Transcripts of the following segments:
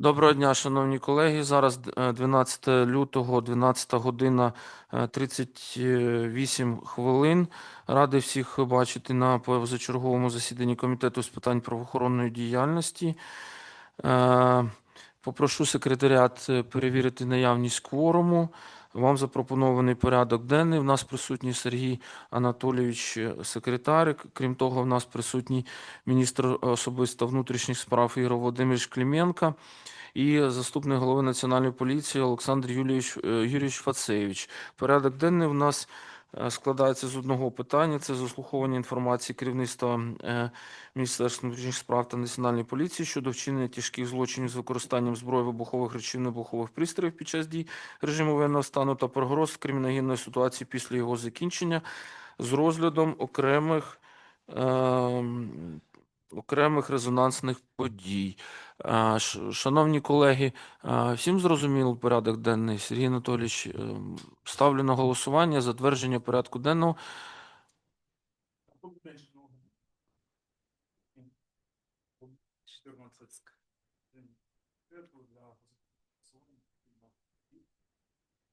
Доброго дня, шановні колеги. Зараз е, 12 лютого, 12 година е, 38 хвилин. Радий всіх бачити на позачерговому засіданні Комітету з питань правоохоронної діяльності. Попрошу секретаріат е, перевірити наявність кворуму. Вам запропонований порядок денний. В нас присутній Сергій Анатолійович, е, секретар. Крім того, в нас присутній міністр особисто внутрішніх справ Ігор Володимирович Клименко і заступник голови Національної поліції Олександр Юрійович, е, Юрійович Фацевич. Порядок денний у нас складається з одного питання: це заслуховування інформації керівництва е, Міністерства внутрішніх справ та Національної поліції щодо вчинення тяжких злочинів з використанням зброї вибухових речовин, вибухових пристроїв під час дій режиму воєнного стану та погроз криміногенної ситуації після його закінчення з розглядом окремих. ем, Окремих резонансних подій. Шановні колеги, всім зрозуміло порядок денний. Сергій Анатолійович, ем, ставлю на голосування затвердження порядку денного.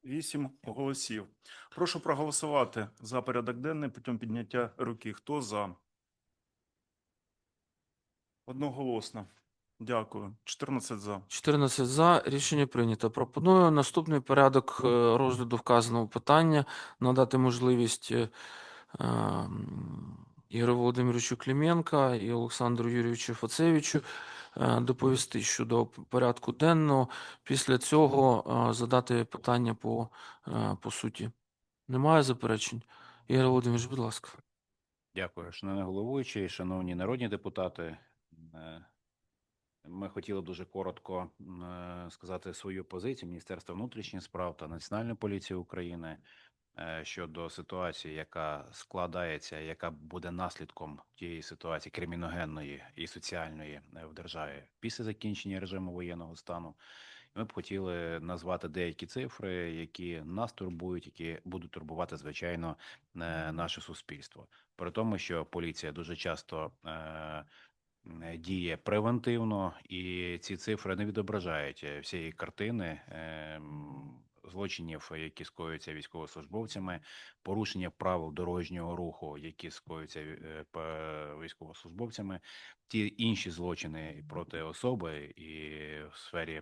Вісім голосів. Прошу проголосувати за порядок денний путем підняття руки. Хто за? Одноголосно. Дякую. 14 за. 14 за. Рішення прийнято. Пропоную наступний порядок е, розгляду вказаного питання надати можливість е, ем, Ігорю Володимировичу Клименка і Олександру Юрійовичу Фацевичу е, доповісти щодо порядку денного. Після цього задати питання по, по суті. Немає заперечень? Ігор Володимирович, будь ласка. Дякую, шановний головуючий, шановні народні депутати. Ми хотіли дуже коротко е, сказати свою позицію Міністерства внутрішніх справ та Національної поліції України е, щодо ситуації, яка складається, яка буде наслідком тієї ситуації криміногенної і соціальної е, в державі після закінчення режиму воєнного стану. Ми б хотіли назвати деякі цифри, які нас турбують, які будуть турбувати, звичайно, наше суспільство. При тому, що поліція дуже часто діє превентивно, і ці цифри не відображають е, всієї картини. Е, м, злочинів, які скоюються військовослужбовцями, порушення правил дорожнього руху, які скоюються е, військовослужбовцями, ті інші злочини проти особи і в сфері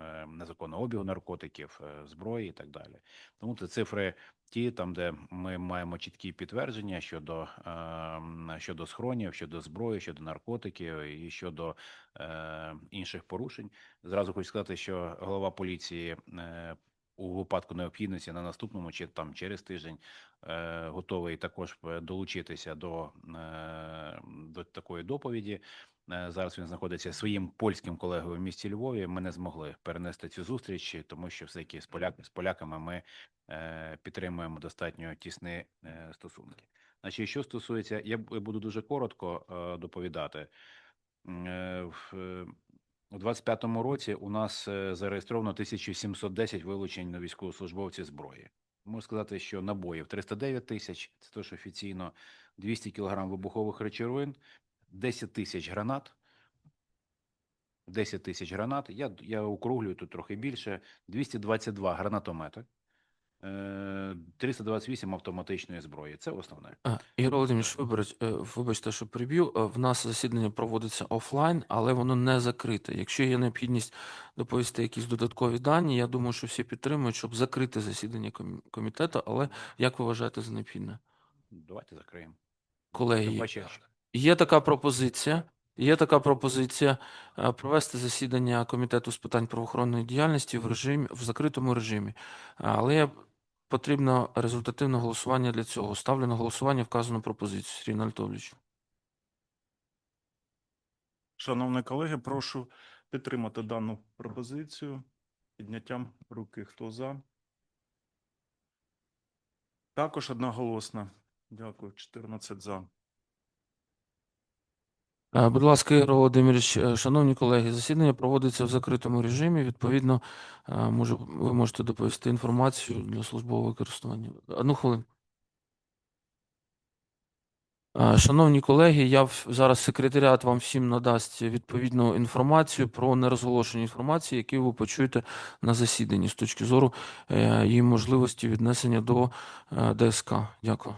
е, незаконного обігу наркотиків, е, зброї і так далі. Тому це цифри ті, там, де ми маємо чіткі підтвердження щодо, е, щодо схронів, щодо зброї, щодо наркотиків і щодо е, інших порушень. Зразу хочу сказати, що голова поліції е, у випадку необхідності на наступному чи там через тиждень е, готовий також е, долучитися до, е, до такої доповіді. Е, Зараз він знаходиться своїм польським колегою в місті Львові. Ми не змогли перенести цю зустріч, тому що все таки з поляк з поляками ми е, підтримуємо достатньо тісні е, стосунки. Значить, що стосується, я буду дуже коротко е, доповідати. Е, В е, у 25-му році у нас е, зареєстровано 1710 вилучень на військовослужбовців зброї. Можу сказати, що набоїв 309 тисяч, це теж офіційно, 200 кілограм вибухових речовин, 10 тисяч гранат, 10 тисяч гранат, я, я округлюю тут трохи більше, 222 гранатомети, е, 328 автоматичної зброї. Це основне. А, Ігор Володимирович, вибач, е, вибачте, що приб'ю. Е, В нас засідання проводиться офлайн, але воно не закрите. Якщо є необхідність доповісти якісь додаткові дані, я думаю, що всі підтримують, щоб закрити засідання комітету. Але як ви вважаєте за необхідне? Давайте закриємо. Колеги, є така пропозиція. Є така пропозиція е, провести засідання комітету з питань правоохоронної діяльності в режимі в закритому режимі. Але потрібно результативне голосування для цього. Ставлю на голосування вказану пропозицію. Сергій Анатолійович. Шановні колеги, прошу підтримати дану пропозицію підняттям руки. Хто за? Також одноголосно. Дякую. 14 за. Е, Будь ласка, Ігор Володимирович, е, шановні колеги, засідання проводиться в закритому режимі. Відповідно, е, може, ви можете доповісти інформацію для службового використання. Одну хвилину. Шановні колеги, я зараз секретаріат вам всім надасть відповідну інформацію про нерозголошені інформації, які ви почуєте на засіданні з точки зору її можливості віднесення до ДСК. Дякую.